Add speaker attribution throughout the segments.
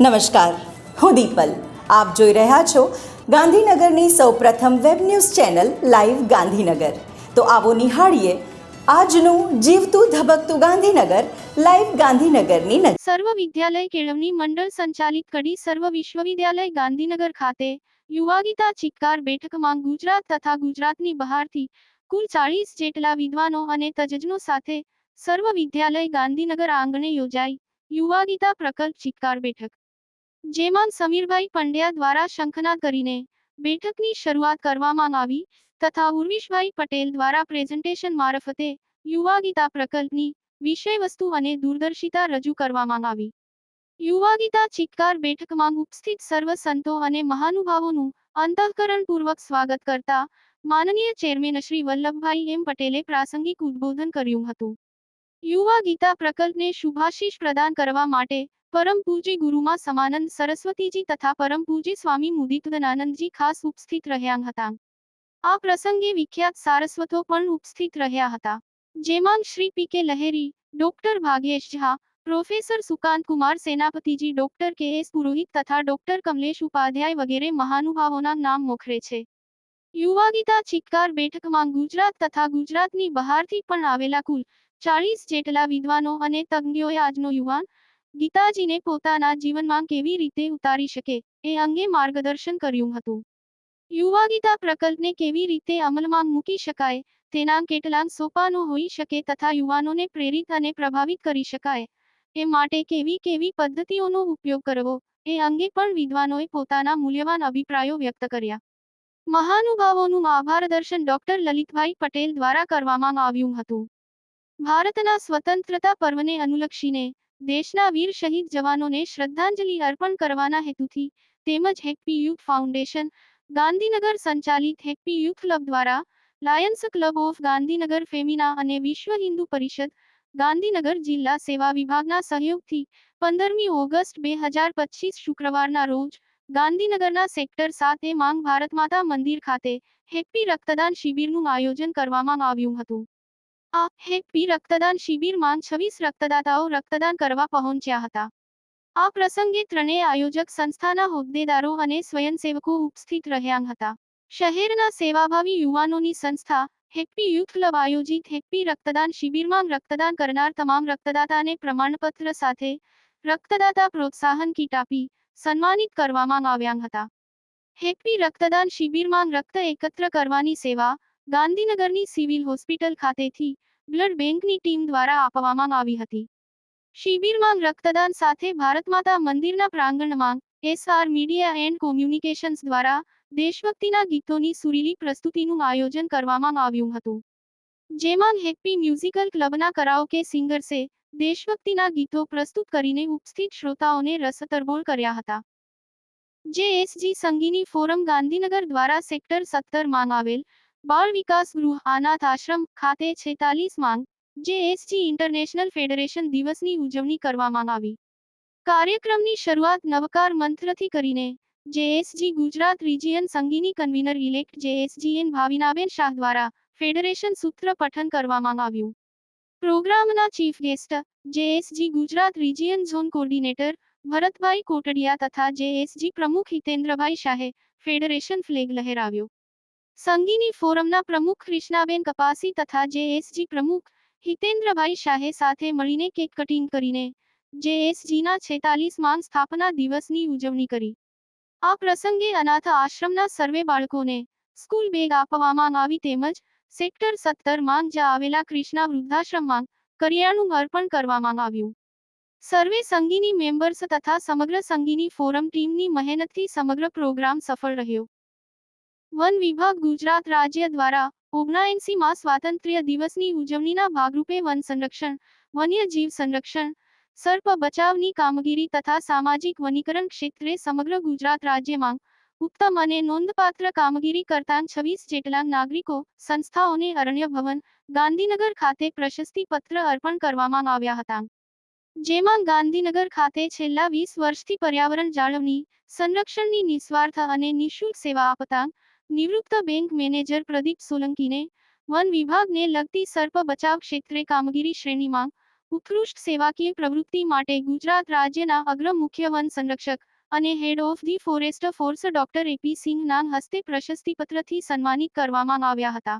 Speaker 1: નમસ્કાર. હું દીપલ. આપ જોઈ રહ્યા છો ગાંધીનગરની સૌપ્રથમ web news channel live Gandhinagar. તો આવો નિહાળીએ આજનું જીવતું ધબકતું ગાંધીનગર લાઈવ ગાંધીનગરની નજર.
Speaker 2: સર્વ વિદ્યાલય કેળવણી મંડળ સંચાલિત કડી સર્વ વિશ્વવિદ્યાલય ગાંધીનગર ખાતે યુવાગીતા ચિક્કાર બેઠકમાં ગુજરાત તથા ગુજરાતની બહારથી કુલ ચાળીસ જેટલા વિદ્વાનો અને તજજ્ઞો સાથે સર્વ વિદ્યાલય ગાંધીનગર આંગણે યોજાઈ યુવાગીતા પ્રકલ્પ ચિક્કાર બેઠક. જેમાં સમીરભાઈ પંડ્યા દ્વારા શંખનાદ કરીને બેઠકની શરૂઆત કરવામાં આવી તથા ઉર્વિશભાઈ પટેલ દ્વારા પ્રેઝન્ટેશન મારફતે યુવાગીતા પ્રકલ્પની વિષયવસ્તુ અને દૂરદર્શિતા રજૂ કરવામાં આવી. યુવાગીતા ચિક્કાર બેઠકમાં ઉપસ્થિત સર્વ સંતો અને મહાનુભાવોનું અંતઃકરણપૂર્વક સ્વાગત કરતા માનનીય ચેરમેન શ્રી વલ્લભભાઈ એમ પટેલે પ્રાસંગિક ઉદ્બોધન કર્યું હતું. યુવા ગીતા પ્રકલ્પને શુભાશીષ પ્રદાન કરવા માટે પરમ પૂજી ગુરુમાં સમાનંદ સરસ્વતીજી તથા પરમ પૂજી સ્વામી મુદિતદનાનંદજી ખાસ ઉપસ્થિત રહ્યા હતા. આ પ્રસંગે વિખ્યાત સારસ્વતો પણ ઉપસ્થિત રહ્યા હતા. જેમાં Shri P K Lahiri, doctor Bhagyesh Jha, professor Sukant Kumar સેનાપતિજી, doctor K S Purohit તથા ડોક્ટર કમલેશ ઉપાધ્યાય વગેરે મહાનુભાવોના નામ મોખરે છે. યુવાગીતા ચિક્કાર બેઠકમાં ગુજરાત તથા ગુજરાતની બહારથી પણ આવેલા કુલ ચાળીસ જેટલા વિદ્વાનો અને તજ્ઞોએ આજનો યુવાન ગીતાજીને પોતાના જીવનમાં કેવી રીતે ઉતારી શકે એ અંગે માર્ગદર્શન કર્યું હતું. યુવાગીતા પ્રકલ્પને કેવી રીતે અમલમાં મૂકી શકાય, તેના કેટલાક સોપાનો હોઈ શકે તથા યુવાનોને પ્રેરિત અને પ્રભાવિત કરી શકાય, એ માટે કેવી કેવી પદ્ધતિઓનો ઉપયોગ કરવો, એ અંગે પણ વિદ્વાનોએ પોતાના મૂલ્યવાન અભિપ્રાયો વ્યક્ત કર્યા. મહાનુભાવોનું આભાર દર્શન ડોક્ટર લલિતભાઈ પટેલ દ્વારા કરવામાં આવ્યું હતું. ભારતના સ્વતંત્રતા પર્વને અનુલક્ષીને દેશના વીર શહીદ જવાનોને શ્રદ્ધાંજલિ અર્પણ કરવાના હેતુથી તેમજ હેપી યુથ ફાઉન્ડેશન, ગાંધીનગર સંચાલિત હેપી યુથ ક્લબ દ્વારા lions club of Gandhinagar femina અને વિશ્વ હિન્દુ પરિષદ, ગાંધીનગર જિલ્લા સેવા વિભાગના સહયોગથી પંદરમી ઓગસ્ટ બે હજાર પચીસ શુક્રવારના રોજ ગાંધીનગરના સેક્ટર સાથે માંગ ભારત માતા મંદિર ખાતે હેપી રક્તદાન શિબિરનું આયોજન કરવામાં આવ્યું હતું. આ હેપ્પી રક્તદાન શિબિરમાં છવ્વીસ રક્તદાતાઓ રક્તદાન કરવા પહોંચ્યા હતા. આ પ્રસંગે ત્રણેય આયોજક સંસ્થાના હોદ્દેદારો અને સ્વયંસેવકો ઉપસ્થિત રહ્યા હતા. શહેરના સેવાભાવી યુવાનોની સંસ્થા હેપી યુથ ક્લબ આયોજિત હેપી રક્તદાન શિબિરમાં રક્તદાન કરનાર તમામ રક્તદાતાને પ્રમાણપત્ર સાથે રક્તદાતા પ્રોત્સાહન કીટ આપી સન્માનિત કરવામાં આવ્યા હતા. હેપી રક્તદાન શિબિરમાં રક્ત એકત્ર કરવાની સેવા ગાંધીનગરની સિવિલ હોસ્પિટલ ખાતેથી બ્લડ બેંકની ટીમ દ્વારા આપવામાં આવી હતી. શિબિરમાં રક્તદાન સાથે ભારત મંદિરના પ્રાંગણમાં એસઆર મીડિયા એન્ડ કોમ્યુનિકેશન્સ દ્વારા દેશભક્તિના ગીતોની સુરીલી પ્રસ્તુતિનું આયોજન કરવામાં આવ્યું હતું. જેમાં હેપ્પી મ્યુઝિકલ ક્લબના કરાઓકે સિંગર્સે દેશભક્તિના ગીતો પ્રસ્તુત કરીને ઉપસ્થિત શ્રોતાઓને રસતરબોળ કર્યા હતા. જેએસજી સંગીની ફોરમ ગાંધીનગર દ્વારા સેક્ટર સત્તર માંગ આવેલ બાળ વિકાસ ગૃહ અનાથ આશ્રમ ખાતે છેતાલીસ માંગ જેએસજી ઇન્ટરનેશનલ ફેડરેશન દિવસની ઉજવણી કરવામાં આવી. કાર્યક્રમની શરૂઆત નવકાર મંત્રથી કરીને JSG Gujarat region Sangini convener elect જેએસજીએન Bhavinaben Shah દ્વારા ફેડરેશન સૂત્ર પઠન કરવામાં આવ્યું. પ્રોગ્રામના chief guest JSG Gujarat region zone coordinator Bharatbhai Kotadiya તથા જેએસજી પ્રમુખ હિતેન્દ્રભાઈ શાહે ફેડરેશન ફ્લેગ લહેરાવ્યો. સંગીની ફોરમના પ્રમુખ કૃષ્ણાબેન કપાસી તથા જેએસજી પ્રમુખ હિતેન્દ્રભાઈ શાહે સાથે મળીને કેક કટિંગ કરીને જેએસજીના છેતાલીસ માન સ્થાપના દિવસની ઉજવણી કરી. આ પ્રસંગે અનાથ આશ્રમના સર્વે બાળકોને સ્કૂલ બેગ આપવામાં આવી તેમજ સેક્ટર સત્તર માંગ જ્યાં આવેલા કૃષ્ણા વૃદ્ધાશ્રમમાં કરિયાણું અર્પણ કરવામાં આવ્યું. સર્વે સંગીની મેમ્બર્સ તથા સમગ્ર સંગીની ફોરમ ટીમની મહેનતથી સમગ્ર પ્રોગ્રામ સફળ રહ્યો. વન વિભાગ ગુજરાત રાજ્ય દ્વારા ઓગણએંસી માં સ્વાતંત્ર્ય દિવસની ઉજવણીના ભાગરૂપે વન સંરક્ષણ વન્યજીવ સંરક્ષણ, સર્પ બચાવની કામગીરી તથા સામાજિક વનીકરણ ક્ષેત્રે સમગ્ર ગુજરાત રાજ્યમાં ઉત્તમ અને નોંધપાત્ર કામગીરી કરતા છવ્વીસ જેટલા નાગરિકો, સંસ્થાઓને અરણ્ય ભવન, ગાંધીનગર ખાતે પ્રશસ્તિ પત્ર અર્પણ કરવામાં આવ્યા હતા. જેમાં ગાંધીનગર ખાતે છેલ્લા વીસ વર્ષથી પર્યાવરણ જાળવણી, સંરક્ષણની નિસ્વાર્થ અને નિઃશુલ્ક સેવા આપતા નિવૃત્ત બેંક મેનેજર પ્રદીપ સોલંકીને વન વિભાગને લગતી સર્પ બચાવ ક્ષેત્રે કામગીરી શ્રેણીમાં ઉત્કૃષ્ટ સેવાકીય પ્રવૃત્તિ માટે ગુજરાત રાજ્યના અગ્ર મુખ્ય વન સંરક્ષક અને head of the forest force doctor AP સિંહના હસ્તે પ્રશસ્તિપત્રથી સન્માનિત કરવામાં આવ્યા હતા.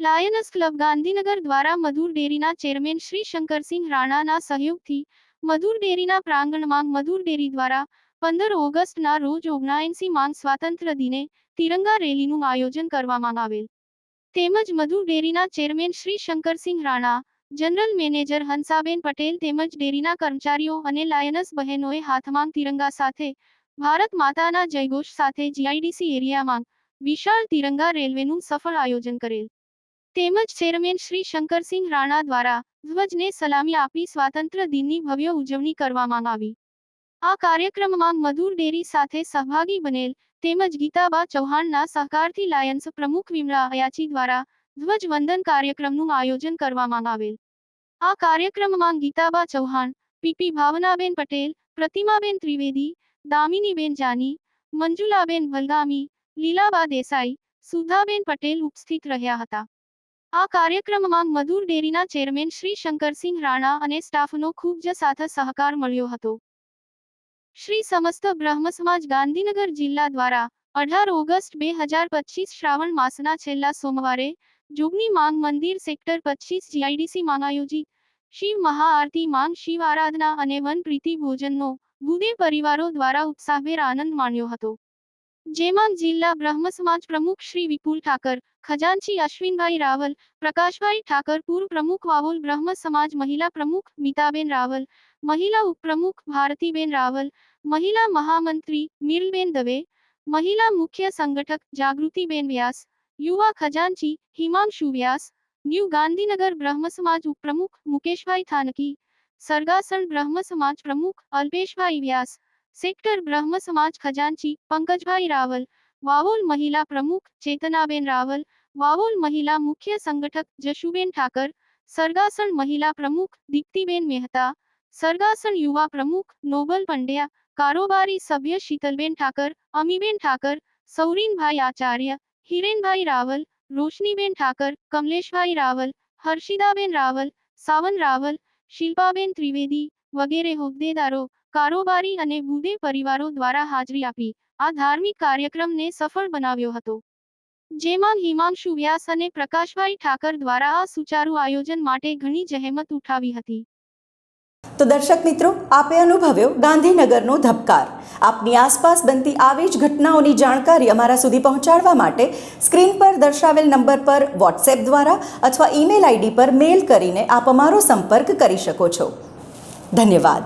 Speaker 2: લાયનસ ક્લબ ગાંધીનગર દ્વારા મધુર ડેરીના ચેરમેન શ્રી શંકરસિંહ રાણાના સહયોગથી મધુર ડેરીના પ્રાંગણમાં મધુર ડેરી દ્વારા પંદર ઓગસ્ટના રોજ ઓગણાએંસી માંગ સ્વાતંત્ર્ય દિને તિરંગા રેલીનું આયોજન કરવામાં આવેલ. તેમજ મધુર ડેરીના chairman Shri Shankarsinh Rana, general manager Hansaben Patel તેમજ ડેરીના કર્મચારીઓ અને લાયનસ બહેનોએ હાથમાં તિરંગા સાથે ભારત માતાના જયઘોષ સાથે જીઆઈડીસી એરિયામાં વિશાળ તિરંગા રેલવેનું સફળ આયોજન કરેલ. તેમજ ચેરમેન શ્રી શંકરસિંહ રાણા દ્વારા ધ્વજને સલામી આપી સ્વાતંત્ર્ય દિનની ભવ્ય ઉજવણી કરવામાં આવી. આ કાર્યક્રમમાં મધુર ડેરી સાથે સહભાગી બનેલ તેમજ ગીતાબા ચૌહાણના સહકારથી લાયન્સ પ્રમુખ વિમળા અયાચી દ્વારા ધ્વજવંદન કાર્યક્રમનું આયોજન કરવામાં આવેલ. આ કાર્યક્રમમાં ગીતાબા ચૌહાણ, પીપી ભાવનાબેન પટેલ, પ્રતિમાબેન ત્રિવેદી, દામિનીબેન જાની, મંજુલાબેન ભલગામી લીલાબા દેસાઈ, સુધાબેન પટેલ ઉપસ્થિત રહ્યા હતા. આ કાર્યક્રમમાં મધુર ડેરીના ચેરમેન શ્રી શંકરસિંહ રાણા અને સ્ટાફનો ખૂબ જ સાથ સહકાર મળ્યો હતો. શ્રી સમસ્ત બ્રહ્મ સમાજ ગાંધીનગર જિલ્લા દ્વારા અઢાર ઓગસ્ટ બે હજાર પચીસ શ્રાવણ માસના છેલ્લા સોમવારે જોગની માંગ મંદિર સેક્ટર પચીસ જીઆઈડીસી માંગ આયોજિત શિવ મહાઆરતી માંગ શિવ આરાધના અને વન પ્રીતિ ભોજનનો ભૂદે પરિવારો દ્વારા ઉત્સાહભેર આનંદ માણ્યો હતો. જેમાં જિલ્લા બ્રહ્મ સમાજ પ્રમુખ શ્રી વિપુલ ઠાકર, ખજાનચી અશ્વિનભાઈ રાવલ, પ્રકાશભાઈ ઠાકર, પૂર્વ પ્રમુખ વાવોલ બ્રહ્મ સમાજ મહિલા પ્રમુખ મિતાબેન રાવલ, મહિલા ઉપપ્રમુખ ભારતીબેન રાવલ, મહિલા મહામંત્રી મીરલબેન દવે, મહિલા મુખ્ય સંગઠક જાગૃતિબેન વ્યાસ, યુવા ખજાનચી હિમાંશુ વ્યાસ, ન્યૂ ગાંધીનગર બ્રહ્મ સમાજ ઉપપ્રમુખ મુકેશભાઈ થાનકી, સરગાસણ બ્રહ્મ સમાજ પ્રમુખ અલ્પેશભાઈ વ્યાસ સેક્ટર બ્રહ્મ સમાજ ખજાનચી, પંકજભાઈ રાવલ, વાવોલ મહિલા પ્રમુખ ચેતનાબેન રાવલ, વાવોલ મહિલા મુખ્ય સંગઠક જશુબેન ઠાકર, સરગાસણ મહિલા પ્રમુખ દીપ્તિબેન મહેતા, સરગાસણ યુવા પ્રમુખ નોબલ પંડ્યા, કારોબારી સભ્ય શીતલબેન ઠાકર, અમીબેન ઠાકર, સૌરીનભાઈ આચાર્ય, હિરેનભાઈ રાવલ, રોશનીબેન ઠાકર, કમલેશભાઈ રાવલ, હર્ષિદાબેન રાવલ, સાવન રાવલ, શિલ્પાબેન ત્રિવેદી વગેરે હોદ્દેદારો, કારોબારી અને બુદે પરિવારો દ્વારા હાજરી આપી, આ ધાર્મિક કાર્યક્રમને સફળ બનાવ્યો હતો. જેમાં હિમાંશુ વ્યાસ અને પ્રકાશભાઈ ઠાકર દ્વારા આ સુચારુ આયોજન માટે ઘણી જહેમત ઉઠાવી હતી.
Speaker 1: તો દર્શક મિત્રો, આપે અનુભવ્યો ગાંધીનગરનો ધબકાર. આપની આસપાસ બનતી આવી જ ઘટનાઓની જાણકારી અમારા સુધી પહોંચાડવા માટે સ્ક્રીન પર દર્શાવેલ નંબર પર વોટ્સએપ દ્વારા અથવા ઈમેલ આઈડી પર મેલ કરીને આપ અમારો સંપર્ક કરી શકો છો. ધન્યવાદ